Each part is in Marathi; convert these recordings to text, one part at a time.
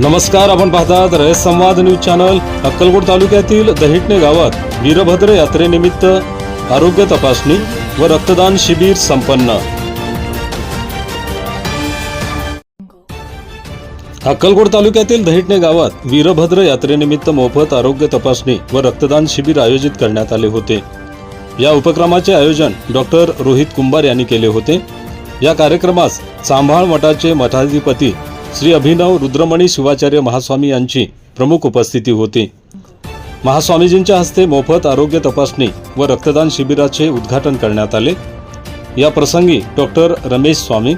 नमस्कार आपण पाहतात रयत संवाद न्यूज चॅनल अक्कलकोट तालुक्यातील दहिटणे गावात वीरभद्र यात्रेनिमित्त आरोग्य तपासणी व रक्तदान शिबिर संपन्न. अक्कलकोट तालुक्यातील दहिटणे गावात वीरभद्र यात्रेनिमित्त मोफत आरोग्य तपासणी व रक्तदान शिबिर आयोजित करण्यात आले होते. या उपक्रमाचे आयोजन डॉक्टर रोहित कुंभार यांनी केले होते. या कार्यक्रमास सांभाळ मठाचे मठाधिपती श्री अभिनव रुद्रमणी शिवाचार्य महास्वामी यांची प्रमुख उपस्थिती होती. महास्वामीजींच्या हस्ते मोफत आरोग्य तपासणी व रक्तदान शिबिराचे उद्घाटन करण्यात आले. या प्रसंगी डॉक्टर रमेश स्वामी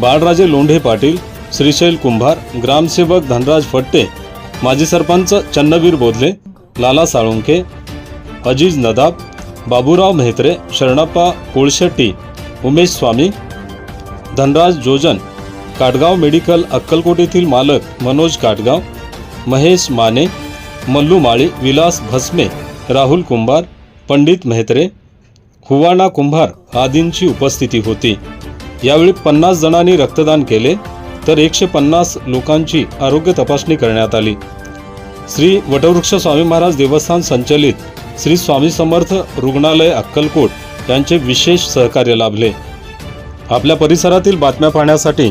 बाळराजे लोंढे पाटील श्रीशैल कुंभार ग्रामसेवक धनराज फट्टे माजी सरपंच चन्नवीर बोधले लाला साळुंके अजीज नदाब बाबूराव म्हेत्रे शरणप्पा कोळशेट्टी उमेश स्वामी धनराज जोजन काटगाव मेडिकल अक्कलकोट येथील मालक मनोज काटगाव महेश माने मल्लू माळी विलास भस्मे राहुल कुंभार पंडित मेहत्रे हुवाणा कुंभार आदींची उपस्थिती होती. यावेळी पन्नास जणांनी रक्तदान केले तर एकशे पन्नास लोकांची आरोग्य तपासणी करण्यात आली. श्री वटवृक्ष स्वामी महाराज देवस्थान संचलित श्री स्वामी समर्थ रुग्णालय अक्कलकोट यांचे विशेष सहकार्य लाभले. आपल्या परिसरातील बातम्या पाहण्यासाठी